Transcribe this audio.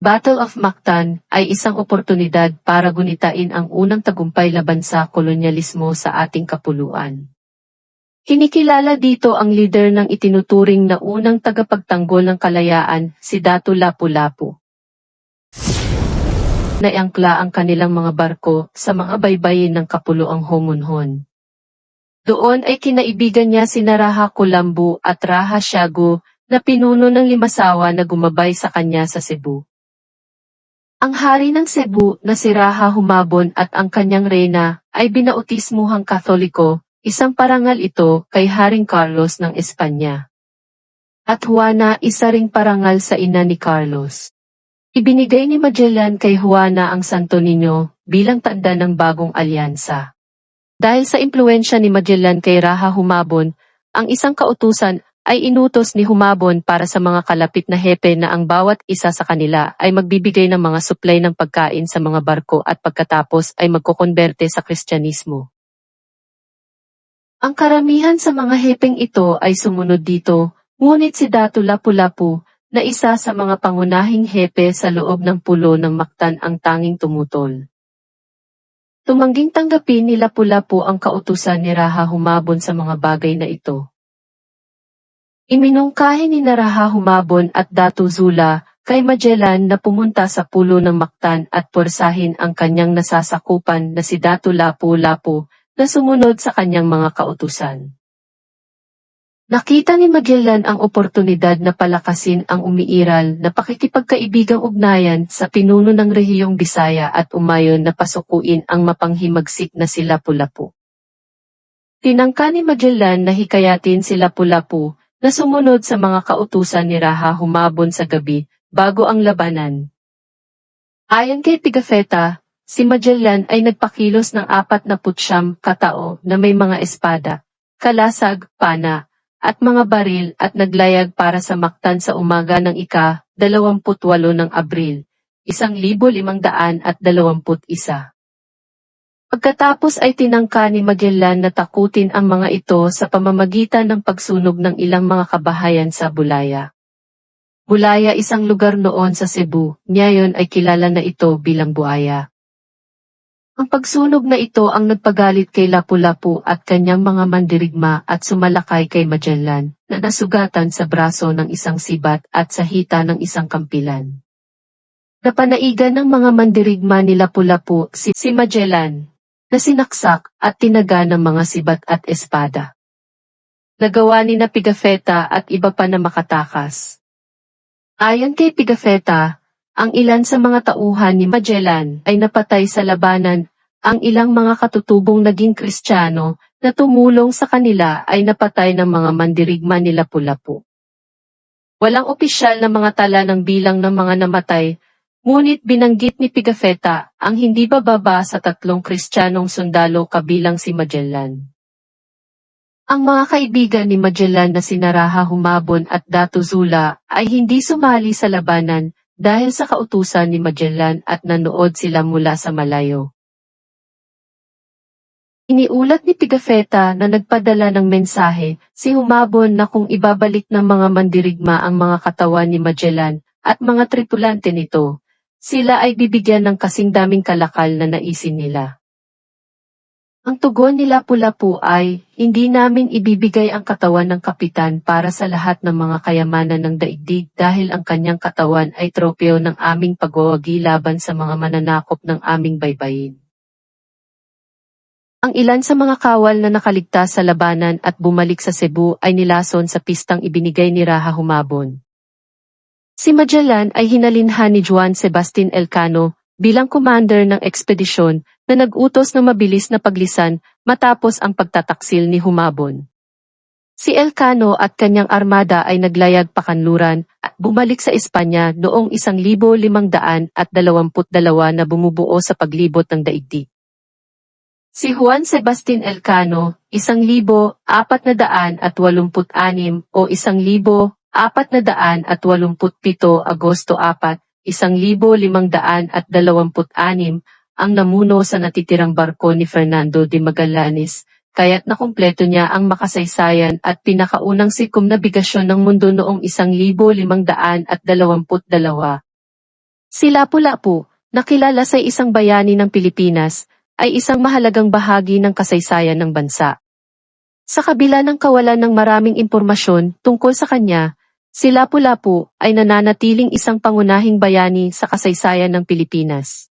Battle of Mactan ay isang oportunidad para gunitain ang unang tagumpay laban sa kolonyalismo sa ating kapuluan. Kinikilala dito ang leader ng itinuturing na unang tagapagtanggol ng kalayaan, si Datu Lapu-Lapu. Naiangkla ang kanilang mga barko sa mga baybayin ng kapuluang Homunhon. Doon ay kinaibigan niya si Raha Kulambu at Raha Siago na pinuno ng limasawa na gumabay sa kanya sa Cebu. Ang hari ng Cebu na si Raha Humabon at ang kanyang reyna ay binautismuhang katoliko, isang parangal ito kay Haring Carlos ng Espanya. At Juana isa ring parangal sa ina ni Carlos. Ibinigay ni Magellan kay Juana ang Santo Niño bilang tanda ng bagong alyansa. Dahil sa impluensya ni Magellan kay Raha Humabon, ang isang kautusan ay inutos ni Humabon para sa mga kalapit na hepe na ang bawat isa sa kanila ay magbibigay ng mga supply ng pagkain sa mga barko at pagkatapos ay magkokonberte sa Kristyanismo. Ang karamihan sa mga hepeng ito ay sumunod dito, ngunit si Datu Lapu-Lapu, na isa sa mga pangunahing hepe sa loob ng pulo ng Mactan ang tanging tumutol. Tumangging tanggapin ni Lapu-Lapu ang kautusan ni Raha Humabon sa mga bagay na ito. Iminungkahi ni Naraha Humabon at Datu Zula kay Magellan na pumunta sa pulo ng Mactan at porsahin ang kanyang nasasakupan na si Datu Lapu-Lapu na sumunod sa kanyang mga kautusan. Nakita ni Magellan ang oportunidad na palakasin ang umiiral na pakikipagkaibigang ugnayan sa pinuno ng rehiyong Bisaya at umayon na pasukuin ang mapanghimagsik na si Lapu-Lapu. Tinangka ni Magellan na hikayatin si Lapu-Lapu na sumunod sa mga kautusan ni Raha humabon sa gabi bago ang labanan. Ayon kay Pigafetta, si Magellan ay nagpakilos ng apat na putsyam katao na may mga espada, kalasag, pana, at mga baril at naglayag para sa Mactan sa umaga ng ika, 28 ng Abril, 1521. Pagkatapos ay tinangka ni Magellan na takutin ang mga ito sa pamamagitan ng pagsunog ng ilang mga kabahayan sa Bulaya. Bulaya isang lugar noon sa Cebu, ngayon ay kilala na ito bilang Buaya. Ang pagsunog na ito ang nagpagalit kay Lapu-Lapu at kanyang mga mandirigma at sumalakay kay Magellan na nasugatan sa braso ng isang sibat at sa hita ng isang kampilan. Napanaigan ng mga mandirigma ni Lapu-Lapu si, si Magellan na sinaksak at tinaga ng mga sibat at espada. Nagawa ni na Pigafetta at iba pa na makatakas. Ayon kay Pigafetta, ang ilan sa mga tauhan ni Magellan ay napatay sa labanan, ang ilang mga katutubong naging kristyano na tumulong sa kanila ay napatay ng mga mandirigma ni Lapu-Lapu. Walang opisyal na mga tala ng bilang ng mga namatay Ngunit binanggit ni Pigafetta ang hindi bababa sa tatlong kristyanong sundalo kabilang si Magellan. Ang mga kaibigan ni Magellan na sinaraha Humabon at Datu Zula ay hindi sumali sa labanan dahil sa kautusan ni Magellan at nanood sila mula sa malayo. Iniulat ni Pigafetta na nagpadala ng mensahe si Humabon na kung ibabalik ng mga mandirigma ang mga katawan ni Magellan at mga tripulante nito, sila ay bibigyan ng kasing daming kalakal na naisin nila. Ang tugon nila pula-pu ay, hindi namin ibibigay ang katawan ng kapitan para sa lahat ng mga kayamanan ng daigdig dahil ang kanyang katawan ay tropeo ng aming pagwawagi laban sa mga mananakop ng aming baybayin. Ang ilan sa mga kawal na nakaligtas sa labanan at bumalik sa Cebu ay nilason sa pistang ibinigay ni Raha Humabon. Si Magellan ay hinalinhan ni Juan Sebastian Elcano bilang commander ng ekspedisyon na nag-utos ng mabilis na paglisan matapos ang pagtataksil ni Humabon. Si Elcano at kanyang armada ay naglayag pakanluran at bumalik sa Espanya noong 1522 na bumubuo sa paglibot ng daigdig. Si Juan Sebastian Elcano, 1,486 o 1,000 apat na daan at walumputpito Agosto 4, isang libo limang daan at dalawamput anim, ang namuno sa natitirang barko ni Fernando de Magallanes, kaya't nakumpleto niya ang makasaysayan at pinakaunang sikum sikumnabigasyon ng mundo noong isang libo limang daan at dalawamput dalawa. Si Lapu-Lapu, nakilala sa isang bayani ng Pilipinas, ay isang mahalagang bahagi ng kasaysayan ng bansa. Sa kabila ng kawalan ng maraming impormasyon tungkol sa kanya, Si Lapu-Lapu ay nananatiling isang pangunahing bayani sa kasaysayan ng Pilipinas.